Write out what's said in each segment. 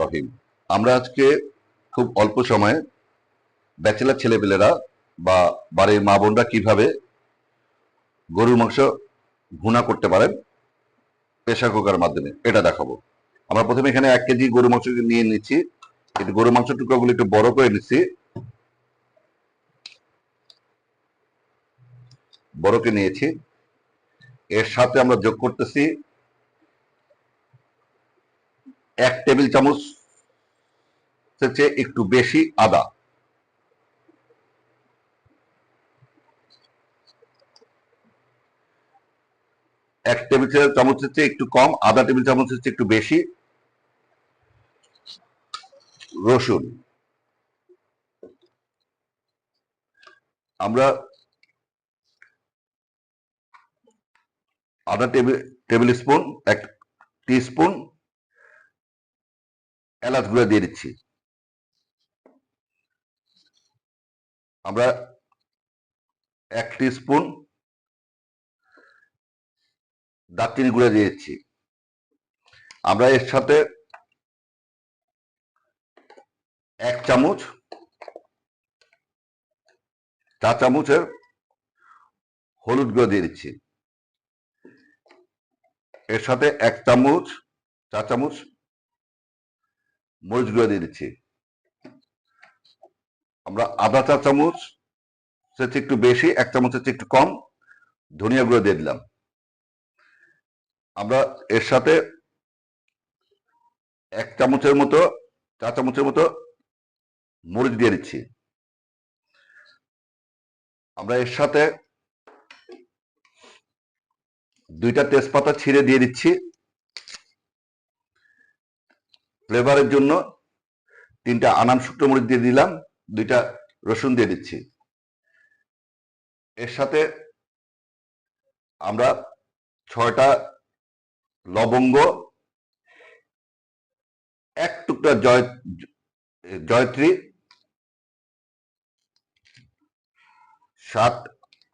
রহিম। আমরা আজকে খুব অল্প সময়ে ব্যাচেলার ছেলেপেলেরা বা বাড়ির মা বোনরা কীভাবে গরুর মাংস ভুনা করতে পারেন প্রেশার কুকারের মাধ্যমে, এটা দেখাবো। আমরা প্রথমে এখানে এক কেজি গরু মাংস নিয়ে নিচ্ছি। একটু গরু মাংস টুকরোগুলো একটু বড় করে নিচ্ছি। বড়কে নিয়েছি। এর সাথে আমরা যোগ করতেছি এক টেবিল চামচ চেয়ে একটু বেশি আদা। এক টেবিল চামচের চেয়ে একটু কম, আধা টেবিল চামচের চেয়ে একটু বেশি রসুন। আমরা আধা টেবিল টেবিল স্পুন, এক টি স্পুন এলাচ গুঁড়া দিয়ে দিচ্ছি। আমরা এক স্পুন দারচিনি গুঁড়া দিয়ে দিচ্ছি। আমরা এর সাথে এক চামচ, চা চামচের হলুদ গুঁড়ো দিয়ে দিচ্ছি। এর সাথে এক চামচ, চা চামচ মরিচ গুঁড়ো দিয়ে দিচ্ছি। আমরা আধা চা চামচ সেটা একটু বেশি, এক চামচের চেয়ে একটু কম, ধনিয়া গুঁড়ো দিয়ে দিলাম। আমরা এর সাথে এক চামচের মতো, চা চামচের মতো মরিচ দিয়ে দিচ্ছি। আমরা এর সাথে দুইটা তেজপাতা ছিঁড়ে দিয়ে দিচ্ছি। ফ্লেভারের জন্য তিনটা আনাম শুকনো মরিচ দিয়ে দিলাম, দুইটা রসুন দিয়ে দিচ্ছি। এর সাথে আমরা ছয়টা লবঙ্গ, এক টুকরা জয়, জয়ত্রী, সাত,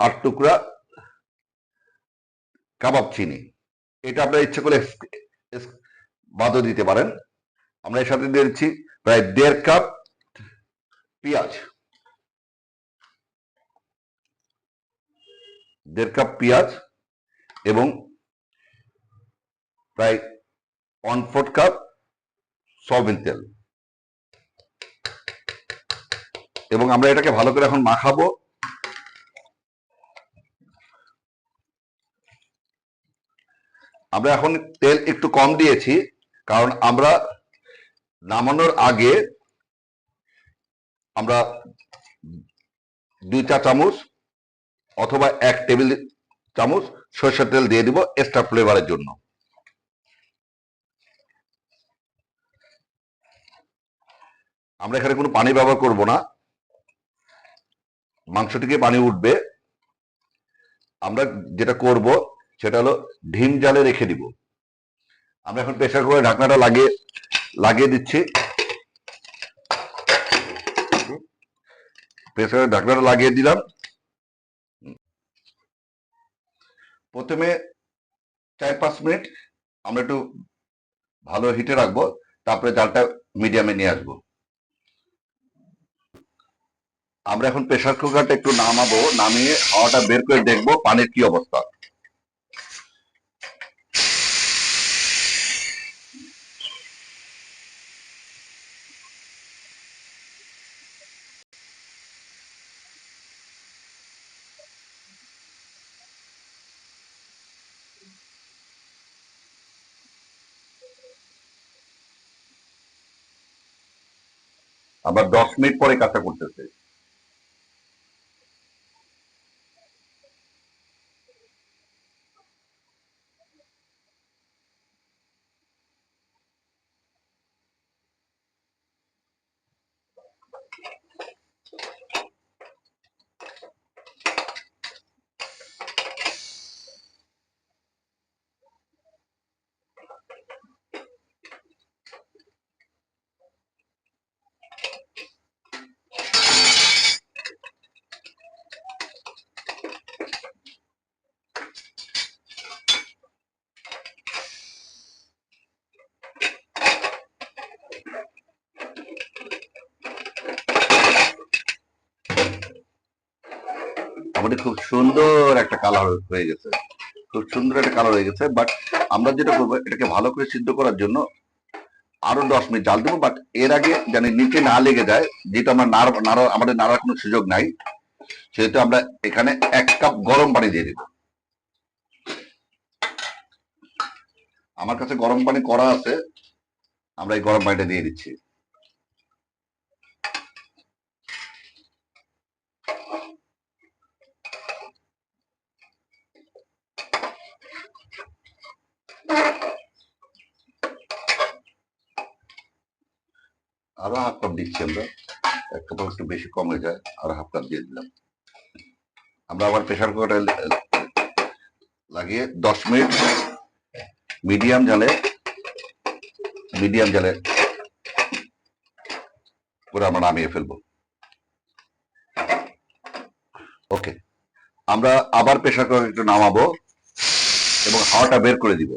আট টুকরা কাবাব চিনি। এটা আপনার ইচ্ছে করে বাদও দিতে পারেন। আমরা এর সাথে দিয়ে দিচ্ছি প্রায় দেড় কাপ পেঁয়াজ। দেড় কাপ পেঁয়াজ এবং প্রায় ওয়ান ফোর্থ কাপ সয়াবিন তেল। এবং আমরা এটাকে ভালো করে এখন মাখাবো। আমরা এখন তেল একটু কম দিয়েছি, কারণ আমরা নামানোর আগে আমরা দুই চা চামচ অথবা এক টেবিল চামচ সরষের তেল দিয়ে দিব এক্সট্রা ফ্লেভারের জন্য। আমরা এখানে কোনো পানি ব্যবহার করব না। মাংস থেকে পানি উঠবে। আমরা যেটা করব সেটা হলো ঢিম জালে রেখে দিব। আমরা এখন প্রেশার কুকারে ঢাকনাটা লাগিয়ে লাগিয়ে দিচ্ছি। প্রেশারের ঢাকনাটা লাগিয়ে দিলাম। প্রথমে চার পাঁচ মিনিট আমরা একটু ভালো হিটে রাখব, তারপরে জালটা মিডিয়ামে নিয়ে আসব। আমরা এখন প্রেশার কুকারটা একটু নামাবো, নামিয়ে হাওয়াটা বের করে দেখব পানির কি অবস্থা। আবার দশ মিনিট পরে কাঁচা করতেছে। মোটামুটি খুব সুন্দর একটা কালার হয়ে গেছে। খুব সুন্দর একটা কালার হয়ে গেছে বাট আমরা যেটা করব, এটাকে ভালো করে সিদ্ধ করার জন্য আরও দশ মিনিট জাল দেবো বাট এর আগে যেন নিচে না লেগে যায়, যেহেতু আমরা নাড়া নাড়া, আমাদের নাড়ার কোনো সুযোগ নাই, সেহেতু আমরা এখানে এক কাপ গরম পানি দিয়ে দিব। আমার কাছে গরম পানি করা আছে, আমরা এই গরম পানিটা দিয়ে দিচ্ছি। আরও হাফ কাপ দিচ্ছি আমরা। এক কাপ একটু বেশি কম হয়ে যায়, আরও হাফ কাপ দিয়ে দিলাম। আমরা আবার প্রেশার কুকারে লাগিয়ে দশ মিনিট মিডিয়াম জালে মিডিয়াম জালে করে আমরা নামিয়ে ফেলব। ওকে আমরা আবার প্রেশার কুকার একটু নামাবো এবং হাওয়াটা বের করে দিব।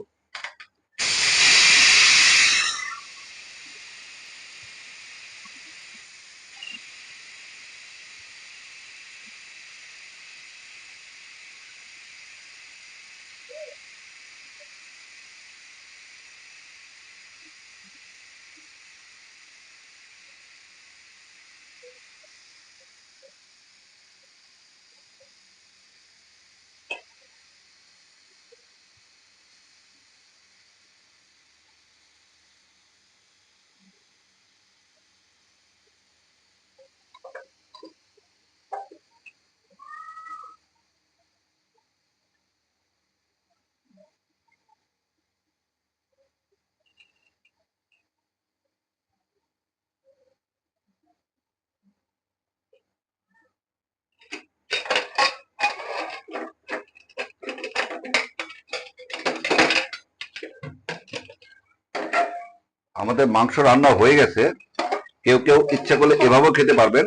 আমাদের মাংস রান্না হয়ে গেছে। কেউ কেউ ইচ্ছা করলে এভাবেও খেতে পারবেন।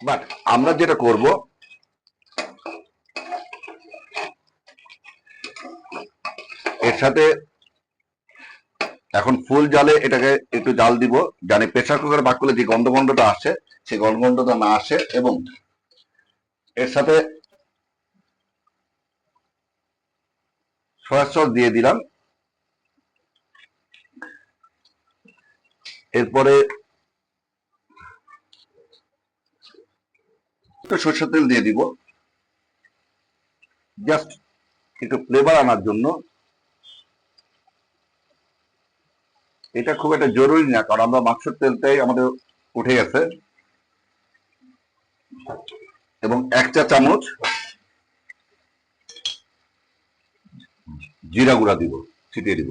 বাট আমরা যেটা করব, এর সাথে এখন ফুল জালে এটাকে একটু জাল দিব। জানি প্রেসার কুকারে বাক করলে যে গন্ধ গন্ধটা আসে সেই গন্ধ গন্ধটা না আসে এবং এর সাথে সয়া সস দিয়ে দিলাম। এরপরে একটু সরষের তেল দিয়ে দিব। জাস্ট একটু ফ্লেভার আনার জন্য। এটা খুব একটা জরুরি না, কারণ আমরা মাংসের তেলটাই আমাদের উঠে গেছে। এবং এক চা চামচ জিরা গুঁড়া দিব, ছিটিয়ে দিব।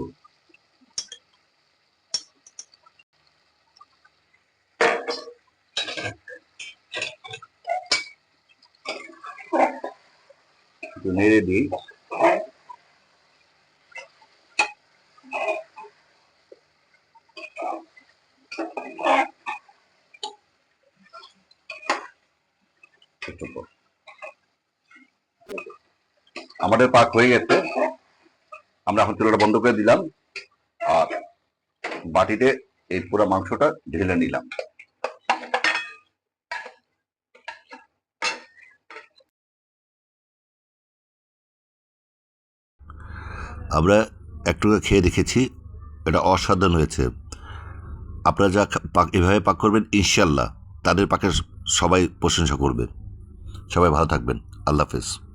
একটু নেড়ে দিই। আমাদের পাক হয়ে গেছে। আমরা এখন চুলাটা বন্ধ করে দিলাম আর বাটিতে এই পুরো মাংসটা ঢেলে নিলাম। আমরা একটু খেয়ে দেখেছি, এটা অসাধারণ হয়েছে। আপনারা যা পাক এভাবে পাক করবেন ইনশাল্লাহ তাদের পাকের সবাই প্রশংসা করবে। সবাই ভালো থাকবেন। আল্লাহ হাফেজ।